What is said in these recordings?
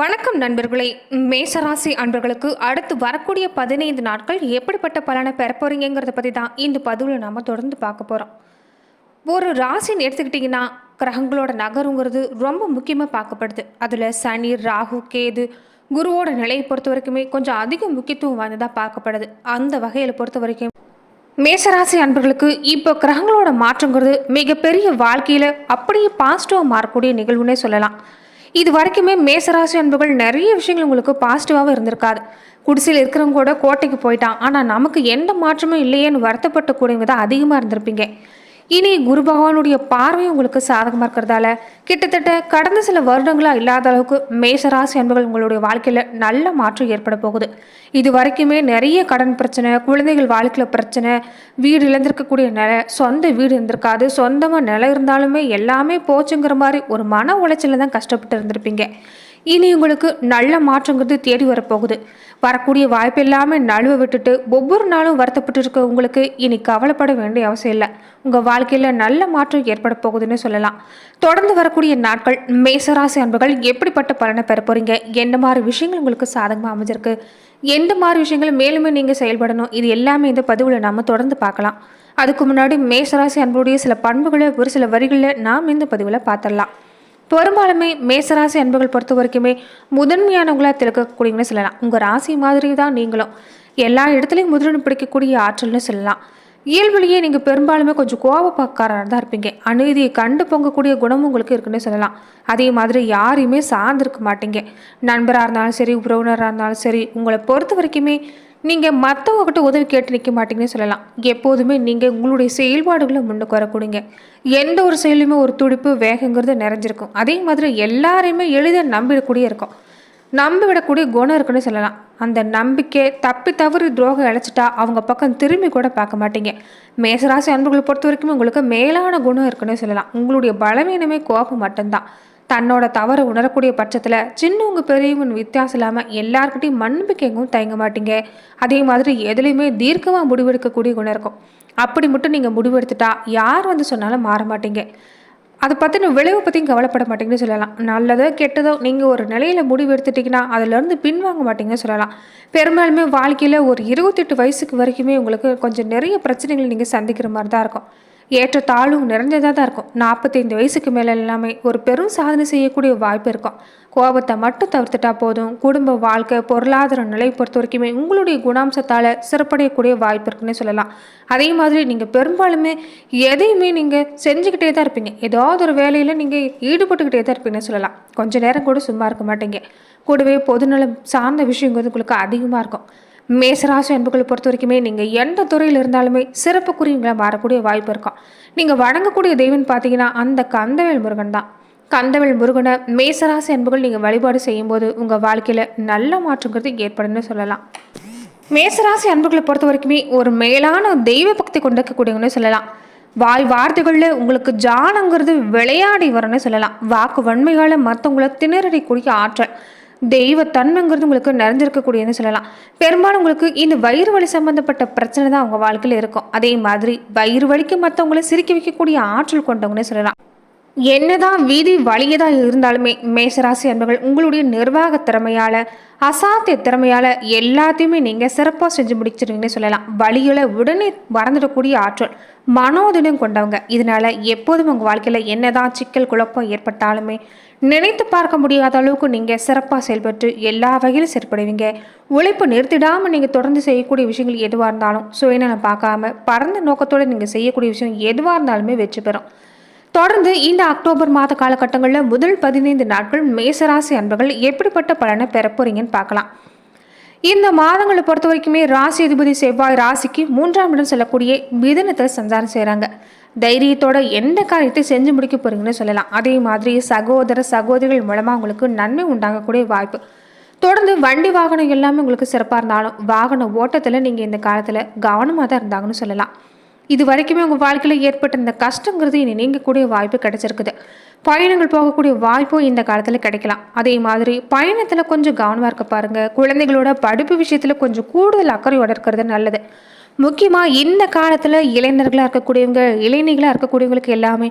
வணக்கம் நண்பர்களே. மேசராசி அன்பர்களுக்கு அடுத்து வரக்கூடிய பதினைந்து நாட்கள் எப்படிப்பட்ட பலனை பெற போறீங்கிறத பற்றி தான் இந்த பதிவில் நாம் தொடர்ந்து பார்க்க போகிறோம் ஒரு ராசின்னு எடுத்துக்கிட்டிங்கன்னா கிரகங்களோட நகருங்கிறது ரொம்ப முக்கியமாக பார்க்கப்படுது. அதில் சனி ராகு கேது குருவோட நிலையை பொறுத்த வரைக்குமே கொஞ்சம் அதிக முக்கியத்துவம் வாய்ந்ததாக பார்க்கப்படுது. அந்த வகையில் பொறுத்த வரைக்கும் மேசராசி அன்பர்களுக்கு இப்போ கிரகங்களோட மாற்றங்கிறது மிகப்பெரிய வாழ்க்கையில் அப்படியே பாசிட்டிவாக மாறக்கூடிய நிகழ்வுனே சொல்லலாம். இது வரைக்குமே மேசராசி அன்புகள் நிறைய விஷயங்கள் உங்களுக்கு பாசிட்டிவாகவும் இருந்திருக்காது. குடிசையில் இருக்கிறவங்க கூட கோட்டைக்கு போயிட்டான். ஆனால் நமக்கு எந்த மாற்றமும் இல்லையேன்னு வருத்தப்பட்ட கூடியவங்க தான் அதிகமாக இருந்திருப்பீங்க. இனி குரு பகவானுடைய பார்வை உங்களுக்கு சாதகமாக இருக்கிறதால கிட்டத்தட்ட கடந்த சில வருடங்களாக இல்லாத அளவுக்கு மேசராசி அன்புகள் உங்களுடைய வாழ்க்கையில் நல்ல மாற்றம் ஏற்பட போகுது. இது வரைக்குமே நிறைய கடன் பிரச்சனை குழந்தைகள் வாழ்க்கையில் பிரச்சனை வீடு இழந்திருக்கக்கூடிய நிலை சொந்த வீடு இருந்திருக்காது சொந்தமாக நிலம் இருந்தாலுமே எல்லாமே போச்சுங்கிற மாதிரி ஒரு மன உளைச்சலில் தான் கஷ்டப்பட்டு இருந்திருப்பீங்க. இனி உங்களுக்கு நல்ல மாற்றங்கிறது தேடி வரப்போகுது. வரக்கூடிய வாய்ப்பு இல்லாமல் நழுவ விட்டுட்டு ஒவ்வொரு நாளும் வருத்தப்பட்டு இருக்க உங்களுக்கு இனி கவலைப்பட வேண்டிய அவசியம் இல்லை. உங்கள் வாழ்க்கையில் நல்ல மாற்றம் ஏற்பட போகுதுன்னு சொல்லலாம். தொடர்ந்து வரக்கூடிய நாட்கள் மேசராசி அன்புகள் எப்படிப்பட்ட பலனை பெற போகிறீங்க எந்த மாதிரி விஷயங்கள் உங்களுக்கு சாதகமாக அமைஞ்சிருக்கு? எந்த மாதிரி விஷயங்கள் மேலுமே நீங்கள் செயல்படணும்? இது எல்லாமே இந்த பதிவில் நாம் தொடர்ந்து பார்க்கலாம். அதுக்கு முன்னாடி மேசராசி அன்புடைய சில பண்புகளை ஒரு சில வரிகளில் நாம் இந்த பதிவில் பார்த்துடலாம். பெரும்பாலுமே மேசராசி அன்புகள் பொறுத்த வரைக்குமே முதன்மையானவங்களாக திறக்கக்கூடியவங்கன்னு சொல்லலாம். உங்கள் ராசி மாதிரி தான் நீங்களும். எல்லா இடத்துலையும் முதலிடம் பிடிக்கக்கூடிய ஆற்றல்னு சொல்லலாம். இயல்புலேயே நீங்கள் பெரும்பாலுமே கொஞ்சம் கோபக்காரராக தான் இருப்பீங்க. அநீதியை கண்டு பொங்கக்கூடிய குணமும் உங்களுக்கு இருக்குன்னு சொல்லலாம். அதே மாதிரி யாரையுமே சார்ந்திருக்க மாட்டீங்க. நண்பராக இருந்தாலும் சரி உறவினராக இருந்தாலும் சரி உங்களை பொறுத்த வரைக்குமே நீங்கள் மற்றவங்ககிட்ட உதவி கேட்டு நிற்க மாட்டீங்கன்னு சொல்லலாம். எப்போதுமே நீங்கள் உங்களுடைய செயல்பாடுகளை முன்னுக்கு வரக்கூடியங்க எந்த ஒரு செயலுமே ஒரு துடிப்பு வேகங்கிறது நிறைஞ்சிருக்கும். அதே மாதிரி எல்லாரையுமே எளிதாக நம்பிடக்கூடிய இருக்கும். நம்பி விடக்கூடிய குணம் இருக்குன்னு சொல்லலாம். அந்த நம்பிக்கை தப்பி தவறு துரோகம் இழைச்சிட்டா அவங்க பக்கம் திரும்பி கூட பார்க்க மாட்டீங்க. மேசராசி அன்புகளை பொறுத்த வரைக்கும் உங்களுக்கு மேலான குணம் இருக்குன்னு சொல்லலாம். உங்களுடைய பலவீனமே கோபம் மட்டும்தான். தன்னோட தவறை உணரக்கூடிய பட்சத்தில் சின்னவங்க பெரியவங்க வித்தியாசம் இல்லாமல் எல்லாருக்கிட்டையும் மன்னிப்பு தயங்க மாட்டீங்க. அதே மாதிரி எதுலேயுமே தீர்க்கமாக முடிவெடுக்கக்கூடிய குணம் இருக்கும். அப்படி மட்டும் நீங்கள் முடிவெடுத்துட்டா யார் வந்து சொன்னாலும் மாற மாட்டீங்க. அதை பற்றின விளைவை பற்றியும் கவலைப்பட மாட்டீங்கன்னு சொல்லலாம். நல்லதோ கெட்டதோ நீங்கள் ஒரு நிலையில் முடிவு எடுத்துட்டிங்கன்னா அதிலேருந்து பின்வாங்க மாட்டீங்கன்னு சொல்லலாம். பெரும்பாலுமே வாழ்க்கையில் ஒரு இருபத்தெட்டு வயசுக்கு வரைக்குமே உங்களுக்கு கொஞ்சம் நிறைய பிரச்சனைகள் நீங்கள் சந்திக்கிற மாதிரி தான் இருக்கும். ஏற்ற நிறைஞ்சதாக தான் இருக்கும். நாற்பத்தைந்து வயசுக்கு மேலே எல்லாமே ஒரு பெரும் சாதனை செய்யக்கூடிய வாய்ப்பு இருக்கும். கோபத்தை மட்டும் தவிர்த்துட்டா போதும். குடும்ப வாழ்க்கை பொருளாதார நிலை பொறுத்த வரைக்குமே உங்களுடைய குணாம்சத்தால் சிறப்படையக்கூடிய வாய்ப்பு இருக்குன்னு சொல்லலாம். அதே மாதிரி நீங்கள் பெரும்பாலுமே எதையுமே நீங்கள் செஞ்சுக்கிட்டே தான் இருப்பீங்க. ஏதாவது ஒரு வேலையில் நீங்கள் ஈடுபட்டுக்கிட்டே தான் இருப்பீங்கன்னு சொல்லலாம். கொஞ்சம் நேரம் கூட சும்மா இருக்க மாட்டீங்க. கூடவே பொதுநலம் சார்ந்த விஷயங்கிறது உங்களுக்கு அதிகமாக இருக்கும். மேசராசி அன்புகளை பொறுத்த வரைக்குமே நீங்கள் எந்த துறையில் இருந்தாலுமே சிறப்புக்குரியவங்களை மாறக்கூடிய வாய்ப்பு இருக்கும் நீங்கள் வணங்கக்கூடிய தெய்வம் பார்த்தீங்கன்னா அந்த கந்தவேல் முருகன் தான். கந்தவேல் முருகனை மேசராசி அன்புகள் நீங்கள் வழிபாடு செய்யும்போது உங்கள் வாழ்க்கையில் நல்ல மாற்றங்கிறது ஏற்படும்னு சொல்லலாம். மேசராசி அன்புகளை பொறுத்த வரைக்குமே ஒரு மேலான தெய்வ பக்தி கொண்டிருக்கக்கூடியவங்கன்னு சொல்லலாம். வாய் வார்த்தைகளில் உங்களுக்கு ஜானங்கிறது விளையாடி வரணும்னு சொல்லலாம். வாக்கு வன்மையால் மற்றவங்களை திணறடிக்கூடிய ஆற்றல். தெய்வ தன்மைங்கிறது உங்களுக்கு நிறைஞ்சிருக்கக்கூடியதுன்னு சொல்லலாம். பெரும்பாலும் உங்களுக்கு இந்த வயிறு வலி சம்மந்தப்பட்ட பிரச்சனை தான் அவங்க வாழ்க்கையில் இருக்கும். அதே மாதிரி வயிறு வலிக்கு மற்றவங்களை சிரிக்க வைக்கக்கூடிய ஆற்றல் கொண்டவங்கன்னு சொல்லலாம். என்னதான் வீதி வழியதாக இருந்தாலுமே மேசராசி அன்பர்கள் உங்களுடைய நிர்வாக திறமையால் அசாத்திய திறமையால் எல்லாத்தையுமே நீங்கள் சிறப்பாக செஞ்சு முடிச்சிருவீங்கன்னு சொல்லலாம். வழிகளை உடனே மறந்துடக்கூடிய ஆற்றல் மனோதினம் கொண்டவங்க. இதனால எப்போதும் உங்கள் வாழ்க்கையில் என்னதான் சிக்கல் குழப்பம் ஏற்பட்டாலுமே நினைத்து பார்க்க முடியாத அளவுக்கு நீங்கள் சிறப்பாக செயல்பட்டு எல்லா வகையிலும் செயற்படுவீங்க. உழைப்பு நிறுத்திடாமல் நீங்கள் தொடர்ந்து செய்யக்கூடிய விஷயங்கள் எதுவாக இருந்தாலும் சுயநலம் பார்க்காம பரந்த நோக்கத்தோடு நீங்கள் செய்யக்கூடிய விஷயம் எதுவாக இருந்தாலுமே வெற்றி பெறும். தொடர்ந்து இந்த அக்டோபர் மாத காலகட்டங்களில் முதல் பதினைந்து நாட்கள் மேசராசி அன்பர்கள் எப்படிப்பட்ட பலனை பெற போறீங்கன்னு பார்க்கலாம். இந்த மாதங்களை பொறுத்த வரைக்குமே ராசி அதிபதி செவ்வாய் ராசிக்கு மூன்றாம் இடம் செல்லக்கூடிய மிதனத்தை சஞ்சாரம் செய்கிறாங்க தைரியத்தோட எந்த காரியத்தை செஞ்சு முடிக்க போறீங்கன்னு சொல்லலாம். அதே மாதிரி சகோதர சகோதரிகள் மூலமாக உங்களுக்கு நன்மை உண்டாகக்கூடிய வாய்ப்பு. தொடர்ந்து வண்டி வாகனம் எல்லாமே உங்களுக்கு சிறப்பாக இருந்தாலும் வாகன ஓட்டத்தில் நீங்கள் இந்த காலத்தில் கவனமாக தான் இருந்தாங்கன்னு சொல்லலாம். இது வரைக்குமே உங்கள் வாழ்க்கையில் ஏற்பட்ட இந்த கஷ்டங்கிறது இனி நீங்கக்கூடிய வாய்ப்பு கிடைச்சிருக்குது. பயணங்கள் போகக்கூடிய வாய்ப்பும் இந்த காலத்தில் கிடைக்கலாம். அதே மாதிரி பயணத்தில் கொஞ்சம் கவனமாக இருக்க பாருங்கள் குழந்தைகளோட படிப்பு விஷயத்தில் கொஞ்சம் கூடுதல் அக்கறையோடு இருக்கிறது நல்லது. முக்கியமாக இந்த காலத்தில் இளைஞர்களாக இருக்கக்கூடியவங்க இளைஞர்களாக இருக்கக்கூடியவங்களுக்கு எல்லாமே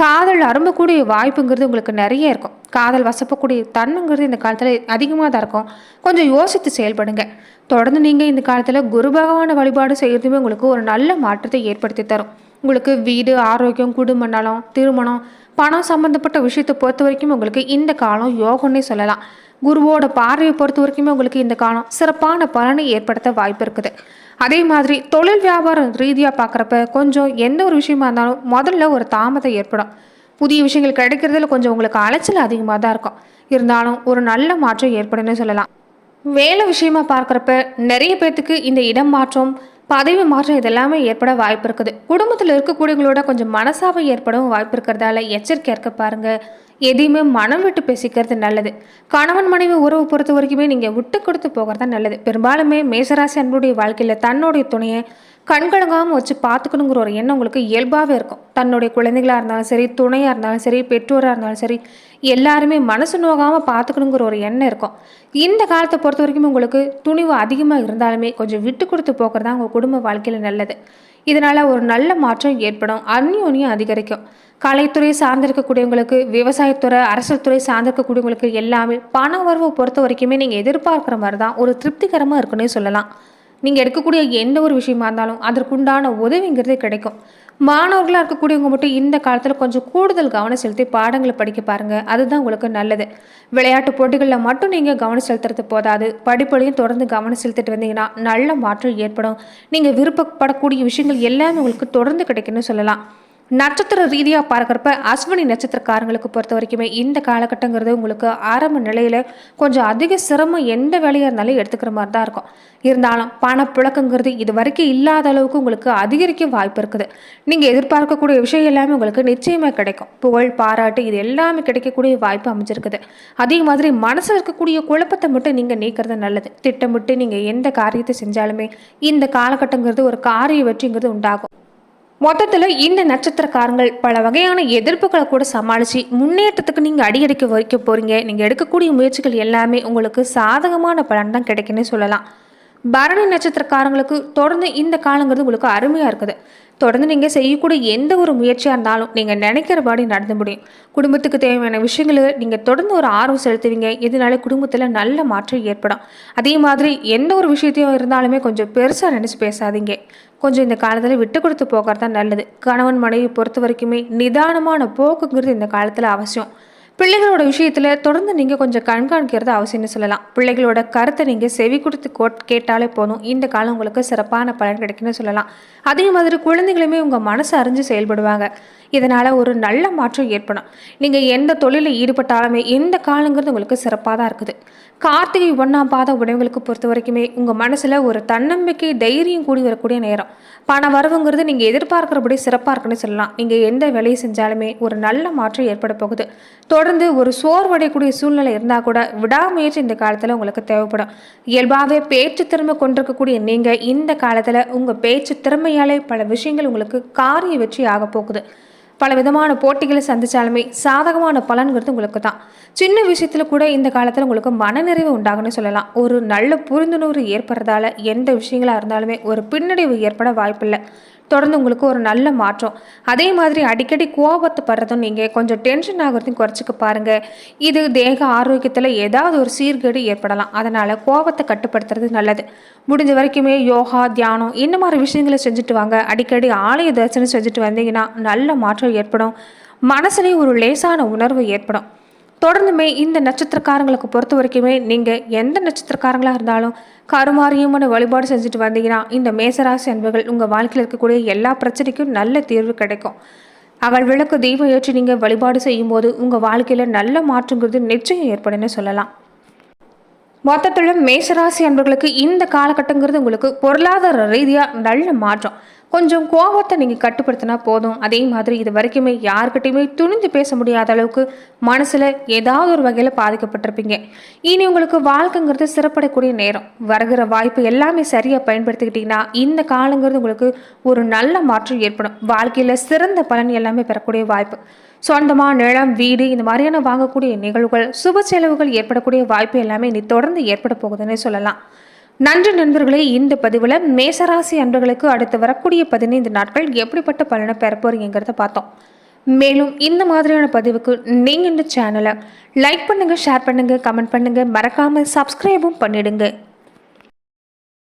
காதல் அரும்பக்கூடிய வாய்ப்புங்கிறது உங்களுக்கு நிறைய இருக்கும். காதல் வசப்பக்கூடிய தன்மைங்கிறது இந்த காலத்தில் அதிகமாக தான் இருக்கும். கொஞ்சம் யோசித்து செயல்படுங்க. தொடர்ந்து நீங்கள் இந்த காலத்தில் குரு பகவான வழிபாடு செய்கிறதுமே உங்களுக்கு ஒரு நல்ல மாற்றத்தை ஏற்படுத்தி தரும். உங்களுக்கு வீடு ஆரோக்கியம் குடும்ப நலம் திருமணம் பணம் சம்மந்தப்பட்ட விஷயத்தை பொறுத்த வரைக்கும் உங்களுக்கு இந்த காலம் யோகம்னே சொல்லலாம். குருவோட பார்வையை பொறுத்த வரைக்குமே உங்களுக்கு இந்த காலம் சிறப்பான பலனை ஏற்படுத்த வாய்ப்பு இருக்குது. அதே மாதிரி தொழில் வியாபாரம் ரீதியாக பார்க்குறப்ப கொஞ்சம் எந்த ஒரு விஷயமா இருந்தாலும் முதல்ல ஒரு தாமதம் ஏற்படும். புதிய விஷயங்கள் கிடைக்கிறதுல கொஞ்சம் உங்களுக்கு அலைச்சல் அதிகமாக தான் இருக்கும். இருந்தாலும் ஒரு நல்ல மாற்றம் ஏற்படும்னு சொல்லலாம். வேலை விஷயமா பார்க்குறப்ப நிறைய பேர்த்துக்கு இந்த இடம் மாற்றம் பதவி மாற்றம் இதெல்லாமே ஏற்பட வாய்ப்பு இருக்குது. குடும்பத்தில் இருக்கக்கூடியவங்களோட கொஞ்சம் மனசாவை ஏற்படவும் வாய்ப்பு இருக்கிறதால எச்சரிக்கையாக இருக்க பாருங்க. எதையுமே மனம் விட்டு பேசிக்கிறது நல்லது. கணவன் மனைவி உறவு பொறுத்த வரைக்குமே நீங்கள் விட்டு கொடுத்து போகிறது தான் நல்லது. பெரும்பாலுமே மேசராசி அன்புடைய வாழ்க்கையில் தன்னுடைய துணையை கண்கலங்காமல் வச்சு பார்த்துக்கணுங்கிற ஒரு எண்ணம் உங்களுக்கு இயல்பாகவே இருக்கும். தன்னுடைய குழந்தைகளாக இருந்தாலும் சரி துணையாக இருந்தாலும் சரி பெற்றோராக இருந்தாலும் சரி எல்லாருமே மனசு நோகாமல் பார்த்துக்கணுங்கிற ஒரு எண்ணம் இருக்கும். இந்த காலத்தை பொறுத்த வரைக்கும் உங்களுக்கு துணிவு அதிகமாக இருந்தாலுமே கொஞ்சம் விட்டு கொடுத்து போகிறது தான் உங்கள் குடும்ப வாழ்க்கையில் நல்லது. இதனால் ஒரு நல்ல மாற்றம் ஏற்படும். அந்யோன்யம் அதிகரிக்கும். கலைத்துறை சார்ந்திருக்கக்கூடியவங்களுக்கு விவசாயத்துறை அரசு துறை சார்ந்திருக்கக்கூடியவங்களுக்கு எல்லாமே பண உறவு பொறுத்த வரைக்குமே நீங்கள் எதிர்பார்க்குற மாதிரி தான் ஒரு திருப்திகரமாக இருக்குன்னே சொல்லலாம். நீங்கள் எடுக்கக்கூடிய எந்த ஒரு விஷயமா இருந்தாலும் அதற்குண்டான உதவிங்கிறது கிடைக்கும். மாணவர்களாக இருக்கக்கூடியவங்க மட்டும் இந்த காலத்தில் கொஞ்சம் கூடுதல் கவனம் செலுத்தி பாடங்களை படிக்க பாருங்கள் அதுதான் உங்களுக்கு நல்லது. விளையாட்டு போட்டிகளில் மட்டும் நீங்கள் கவனம் செலுத்துறது போதாது. படிப்புலையும் தொடர்ந்து கவனம் செலுத்திட்டு வந்தீங்கன்னா நல்ல மாற்றம் ஏற்படும். நீங்கள் விருப்பப்படக்கூடிய விஷயங்கள் எல்லாமே உங்களுக்கு தொடர்ந்து கிடைக்குன்னு சொல்லலாம். நட்சத்திர ரீதியாக பார்க்குறப்ப அஸ்வினி நட்சத்திரக்காரங்களுக்கு பொறுத்த வரைக்குமே இந்த காலகட்டங்கிறது உங்களுக்கு ஆரம்ப நிலையில் கொஞ்சம் அதிக சிரமம் எந்த வேலையாக இருந்தாலும் எடுத்துக்கிற மாதிரி தான் இருக்கும். இருந்தாலும் பணப்புழக்கங்கிறது இது வரைக்கும் இல்லாத அளவுக்கு உங்களுக்கு அதிகரிக்க வாய்ப்பு இருக்குது. நீங்கள் எதிர்பார்க்கக்கூடிய விஷயம் எல்லாமே உங்களுக்கு நிச்சயமாக கிடைக்கும். புகழ் பாராட்டு இது எல்லாமே கிடைக்கக்கூடிய வாய்ப்பு அமைஞ்சிருக்குது. அதே மாதிரி மனசில் இருக்கக்கூடிய குழப்பத்தை மட்டும் நீங்கள் நீக்கிறது நல்லது. திட்டமிட்டு நீங்கள் எந்த காரியத்தை செஞ்சாலுமே இந்த காலகட்டங்கிறது ஒரு காரிய வெற்றிங்கிறது உண்டாகும். மொத்தத்தில் இந்த நட்சத்திரக்காரங்கள் பல வகையான எதிர்ப்புகளை கூட சமாளித்து முன்னேற்றத்துக்கு நீங்கள் அடியடிக்க வைக்க போகிறீங்க நீங்கள் எடுக்கக்கூடிய முயற்சிகள் எல்லாமே உங்களுக்கு சாதகமான பலன் தான் கிடைக்குன்னு சொல்லலாம். பரணி நட்சத்திரக்காரங்களுக்கு தொடர்ந்து இந்த காலங்கிறது உங்களுக்கு அருமையாக இருக்குது. தொடர்ந்து நீங்கள் செய்யக்கூடிய எந்த ஒரு முயற்சியாக இருந்தாலும் நீங்கள் நினைக்கிறபடி நடந்து முடியும். குடும்பத்துக்கு தேவையான விஷயங்களை நீங்கள் தொடர்ந்து ஒரு ஆர்வம் செலுத்துவீங்க. இதனால குடும்பத்தில் நல்ல மாற்றம் ஏற்படும். அதே மாதிரி எந்த ஒரு விஷயத்தையும் இருந்தாலுமே கொஞ்சம் பெருசாக நினச்சி பேசாதீங்க. கொஞ்சம் இந்த காலத்தில் விட்டு கொடுத்து போகிறது தான் நல்லது. கணவன் மனைவி பொறுத்த வரைக்குமே நிதானமான போக்குங்கிறது இந்த காலத்தில் அவசியம். பிள்ளைகளோட விஷயத்தில் தொடர்ந்து நீங்கள் கொஞ்சம் கண்காணிக்கிறது அவசியம்னு சொல்லலாம். பிள்ளைகளோட கருத்தை நீங்கள் செவி கொடுத்து கோட் கேட்டாலே போதும். இந்த காலம் உங்களுக்கு சிறப்பான பலன் கிடைக்குன்னு சொல்லலாம். அதே மாதிரி குழந்தைகளுமே உங்கள் மனசை அறிஞ்சு செயல்படுவாங்க. இதனால் ஒரு நல்ல மாற்றம் ஏற்படும். நீங்கள் எந்த தொழிலில் ஈடுபட்டாலுமே இந்த காலங்கிறது உங்களுக்கு சிறப்பாக தான் இருக்குது. கார்த்திகை ஒன்றாம் பாத உணவுகளுக்கு பொறுத்த வரைக்குமே உங்கள் மனசில் ஒரு தன்னம்பிக்கை தைரியம் கூடி வரக்கூடிய நேரம். பண வரவுங்கிறது நீங்கள் எதிர்பார்க்குறபடி சிறப்பாக இருக்குன்னு சொல்லலாம். நீங்கள் எந்த வேலையை செஞ்சாலுமே ஒரு நல்ல மாற்றம் ஏற்பட போகுது. தொடர்ந்து ஒரு சோர்வடையக்கூடிய சூழ்நிலை இருந்தால் கூட விடாமுயற்சி இந்த காலத்தில் உங்களுக்கு தேவைப்படும். இயல்பாகவே பேச்சு திறமை கொண்டிருக்கக்கூடிய நீங்கள் இந்த காலத்தில் உங்கள் பேச்சு திறமையாலே பல விஷயங்கள் உங்களுக்கு காரிய வெற்றி ஆக போகுது. பல விதமான போட்டிகளை சந்தித்தாலுமே சாதகமான பலன்கிறது உங்களுக்கு தான் சின்ன விஷயத்தில் கூட இந்த காலத்தில் உங்களுக்கு மனநிறைவு உண்டாகுன்னு சொல்லலாம். ஒரு நல்ல புரிந்துணர்வு ஏற்படுறதால எந்த விஷயங்களாக இருந்தாலுமே ஒரு பின்னடைவு ஏற்பட வாய்ப்பில்லை. தொடர்ந்து உங்களுக்கு ஒரு நல்ல மாற்றம். அதே மாதிரி அடிக்கடி கோபத்தைப்படுறதும் நீங்கள் கொஞ்சம் டென்ஷன் ஆகிறதையும் குறைச்சிக்க பாருங்கள் இது தேக ஆரோக்கியத்தில் ஏதாவது ஒரு சீர்கேடு ஏற்படலாம். அதனால் கோபத்தை கட்டுப்படுத்துறது நல்லது. முடிஞ்ச வரைக்குமே யோகா தியானம் இந்த மாதிரி விஷயங்களை செஞ்சுட்டு வாங்க. அடிக்கடி ஆலய தரிசனம் செஞ்சுட்டு வந்தீங்கன்னா நல்ல மாற்றம் ஏற்படும். மனசுலேயும் ஒரு லேசான உணர்வு ஏற்படும். தொடர்ந்துமே இந்த நட்சத்திரக்காரங்களுக்கு பொறுத்த வரைக்குமே நீங்கள் எந்த நட்சத்திரக்காரங்களாக இருந்தாலும் கருமாரியமான வழிபாடு செஞ்சுட்டு வந்தீங்கன்னா இந்த மேசராசி அன்பர்கள் உங்கள் வாழ்க்கையில் இருக்கக்கூடிய எல்லா பிரச்சனைக்கும் நல்ல தீர்வு கிடைக்கும். அவள் விளக்கு தெய்வம் ஏற்றி நீங்கள் வழிபாடு செய்யும்போது உங்கள் வாழ்க்கையில் நல்ல மாற்றங்கிறது நிச்சயம் ஏற்படும்னு சொல்லலாம். மொத்தத்தில் மேசராசி அன்பர்களுக்கு இந்த காலகட்டங்கிறது உங்களுக்கு பொருளாதார ரீதியாக நல்ல மாற்றம். கொஞ்சம் கோபத்தை நீங்கள் கட்டுப்படுத்தினா போதும். அதே மாதிரி இது வரைக்குமே யார்கிட்டையுமே துணிந்து பேச முடியாத அளவுக்கு மனசில் ஏதாவது ஒரு வகையில் பாதிக்கப்பட்டிருப்பீங்க. இனி உங்களுக்கு வாழ்க்கைங்கிறது சிறப்படக்கூடிய நேரம். வருகிற வாய்ப்பு எல்லாமே சரியாக பயன்படுத்திக்கிட்டிங்கன்னா இந்த காலங்கிறது உங்களுக்கு ஒரு நல்ல மாற்றம் ஏற்படும். வாழ்க்கையில் சிறந்த பலன் எல்லாமே பெறக்கூடிய வாய்ப்பு. சொந்தமாக நிலம் வீடு இந்த மாதிரியான வாங்கக்கூடிய நிகழ்வுகள் சுப செலவுகள் ஏற்படக்கூடிய வாய்ப்பு எல்லாமே இனி தொடர்ந்து ஏற்பட போகுதுன்னு சொல்லலாம். நன்றி நண்பர்களே இந்த பதிவில் மேசராசி அன்பர்களுக்கு அடுத்து வரக்கூடிய பதினைந்து நாட்கள் எப்படிப்பட்ட பலனை பெறப்போறீங்கிறத பார்த்தோம். மேலும் இந்த மாதிரியான பதிவுக்கு நீங்கள் இந்த சேனலை லைக் பண்ணுங்கள் ஷேர் பண்ணுங்கள் கமெண்ட் பண்ணுங்கள் மறக்காமல் சப்ஸ்கிரைபும் பண்ணிடுங்க.